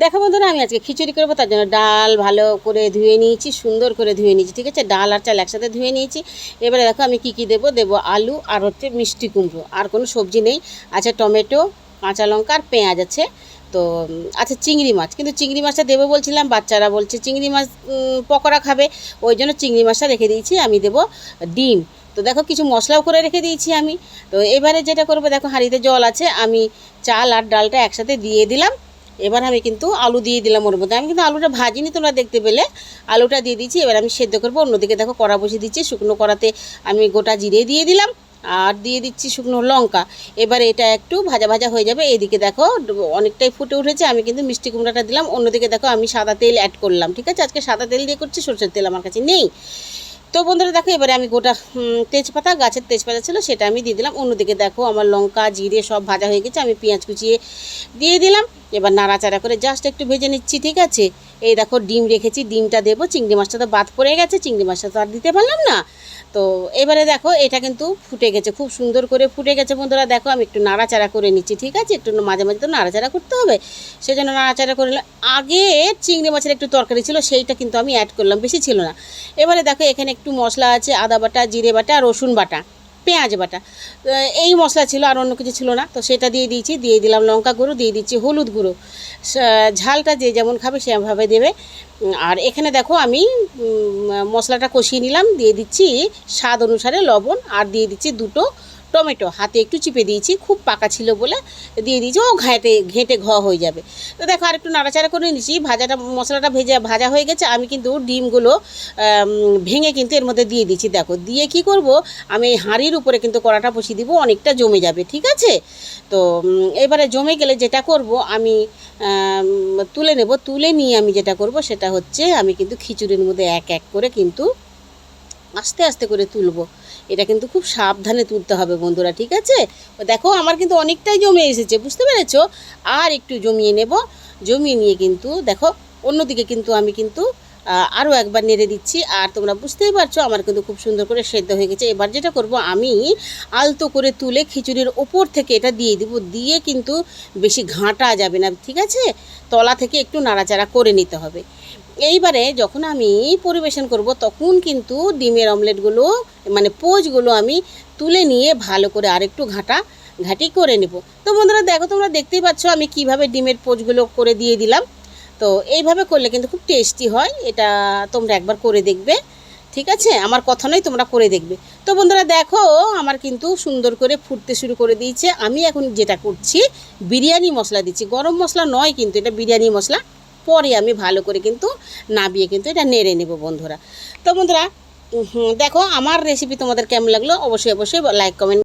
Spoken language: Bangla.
দেখো বন্ধুরা, আমি আজকে খিচুড়ি করব, তার জন্য ডাল ভালো করে ধুয়ে নিয়েছি, সুন্দর করে ধুয়ে নিয়েছি, ঠিক আছে? ডাল আর চাল একসাথে ধুয়ে নিয়েছি। এবারে দেখো আমি কি কি দেবো? দেবো আলু আর হচ্ছে মিষ্টি কুমড়ো, আর কোনো সবজি নেই। আছে টমেটো, কাঁচা লঙ্কা আর পেঁয়াজ আছে। তো আচ্ছা চিংড়ি মাছ, কিন্তু চিংড়ি মাছটা দেবো বলছিলাম, বাচ্চারা বলছে চিংড়ি মাছ পকোড়া খাবে, ওই জন্য চিংড়ি মাছটা রেখে দিয়েছি, আমি দেবো ডিম। তো দেখো কিছু মশলাও করে রেখে দিয়েছি আমি। তো এবারে যেটা করব, দেখো হাঁড়িতে জল আছে, আমি চাল আর ডালটা একসাথে দিয়ে দিলাম। এবার আমি কিন্তু আলু দিয়ে দিলাম ওর মধ্যে। আমি কিন্তু আলুটা ভাজিনি তোমরা দেখতে পেলে। আলুটা দিয়ে দিচ্ছি এবার আমি সেদ্ধ করব। অন্যদিকে দেখো কড়া বসিয়ে দিচ্ছি, শুকনো কড়াতে আমি গোটা জিরে দিয়ে দিলাম, আর দিয়ে দিচ্ছি শুকনো লঙ্কা। এবার এটা একটু ভাজা ভাজা হয়ে যাবে। এদিকে দেখো অনেকটাই ফুটে উঠেছে, আমি কিন্তু মিষ্টি কুমড়াটা দিলাম। অন্যদিকে দেখো আমি সাদা তেল অ্যাড করলাম, ঠিক আছে? আজকে সাদা তেল দিয়ে করছি, সরষের তেল আমার কাছে নেই। তো বন্ধুরা দেখো, এবারে আমি গোটা তেজপাতা, গাছের তেজপাতা ছিল, সেটা আমি দিয়ে দিলাম। অন্যদিকে দেখো, আমার লঙ্কা, জিরে সব ভাজা হয়ে গেছে, আমি পেঁয়াজ কুচিয়ে দিয়ে দিলাম। এবার নাড়াচাড়া করে জাস্ট একটু ভেজে নিচ্ছি, ঠিক আছে? এই দেখো ডিম রেখেছি, ডিমটা দেবো, চিংড়ি মাছটা তো বাদ পড়ে গেছে, চিংড়ি মাছটা তো আর দিতে পারলাম না। তো এবারে দেখো, এটা কিন্তু ফুটে গেছে, খুব সুন্দর করে ফুটে গেছে বন্ধুরা। দেখো, আমি একটু নাড়াচাড়া করে নিচ্ছি, ঠিক আছে? একটু মাঝে মাঝে তো নাড়াচাড়া করতে হবে। সেই জন্য নাড়াচাড়া করে। আগে চিংড়ি মাছের একটু তরকারি ছিল, সেইটা কিন্তু আমি অ্যাড করলাম, বেশি ছিল না। এবারে দেখো, এখানে একটু মশলা আছে, আদা বাটা, জিরে বাটা, রসুন বাটা। পেঁয়াজ বাটা। এই মশলা ছিল আর অন্য কিছু ছিল না, তো সেটা দিয়ে দিয়েছি, দিয়ে দিলাম লঙ্কা গুঁড়ো, দিয়ে দিচ্ছি হলুদ গুঁড়ো। ঝালটা যে যেমন খাবে সেভাবে দেবে। আর এখানে দেখো আমি মশলাটা কষিয়ে নিলাম, দিয়ে দিচ্ছি স্বাদ অনুসারে লবণ, আর দিয়ে দিচ্ছি দুটো টমেটো, হাতে একটু চিপে দিয়েছি, খুব পাকা ছিল বলে দিয়ে দিয়েছি, ও ঘেঁটে ঘেঁটে ঘ হয়ে যাবে। তো দেখো আর একটু নাড়াচাড়া করে নিয়েছি ভাজাটা, মশলাটা ভেজে, ভাজা হয়ে গেছে, আমি কিন্তু ডিমগুলো ভেঙে কিন্তু এর মধ্যে দিয়ে দিচ্ছি দেখো, দিয়ে কি করব? আমি এই হাঁড়ির উপরে কিন্তু কড়াটা বসিয়ে দিব, অনেকটা জমে যাবে, ঠিক আছে? তো এবারে জমে গেলে যেটা করব আমি, তুলে নেব, তুলে নিয়ে আমি যেটা করব, সেটা হচ্ছে আমি কিন্তু খিচুড়ির মধ্যে এক এক করে কিন্তু আস্তে আস্তে করে তুলবো। এটা কিন্তু খুব সাবধানে তুলতে হবে বন্ধুরা, ঠিক আছে? দেখো, আমার কিন্তু অনেকটাই জমে এসেছে, বুঝতে পেরেছ? আর একটু জমিয়ে নেব। জমিয়ে নিয়ে কিন্তু, দেখো, অন্যদিকে কিন্তু আমি কিন্তু আরও একবার নেড়ে দিচ্ছি। আর তোমরা বুঝতেই পারছ, আমার কিন্তু খুব সুন্দর করে সেদ্ধ হয়ে গেছে। এবার যেটা করব আমি, আলতো করে তুলে খিচুড়ির ওপর থেকে এটা দিয়ে দিব। দিয়ে কিন্তু বেশি ঘাঁটা যাবে না, ঠিক আছে? তলা থেকে একটু নাড়াচাড়া করে নিতে হবে। এইবারে যখন আমি পরিবেশন করব, তখন কিন্তু ডিমের অমলেটগুলো মানে পোজগুলো আমি তুলে নিয়ে ভালো করে আরেকটু ঘাঁটা, ঘাঁটি করে নেব। তো বন্ধুরা, দেখো তোমরা দেখতেই পাচ্ছ আমি কীভাবে ডিমের পোজগুলো করে দিয়ে দিলাম। তো এইভাবে করলে কিন্তু খুব টেস্টি হয়, এটা তোমরা একবার করে দেখবে। ঠিক আছে? আমার কথা নয়, তোমরা করে দেখবে। তো বন্ধুরা, দেখো আমার কিন্তু সুন্দর করে ফুটতে শুরু করে দিয়েছে। আমি এখন যেটা করছি, বিরিয়ানি মশলা দিচ্ছি। গরম মশলা নয় কিন্তু, এটা বিরিয়ানি মশলা। পরে আমি ভালো করে কিন্তু নাবিয়ে কিন্তু এটা নেড়ে নেব বন্ধুরা। তো বন্ধুরা দেখো, আমার রেসিপি তোমাদের কেমন লাগল? অবশ্যই অবশ্যই লাইক কমেন্ট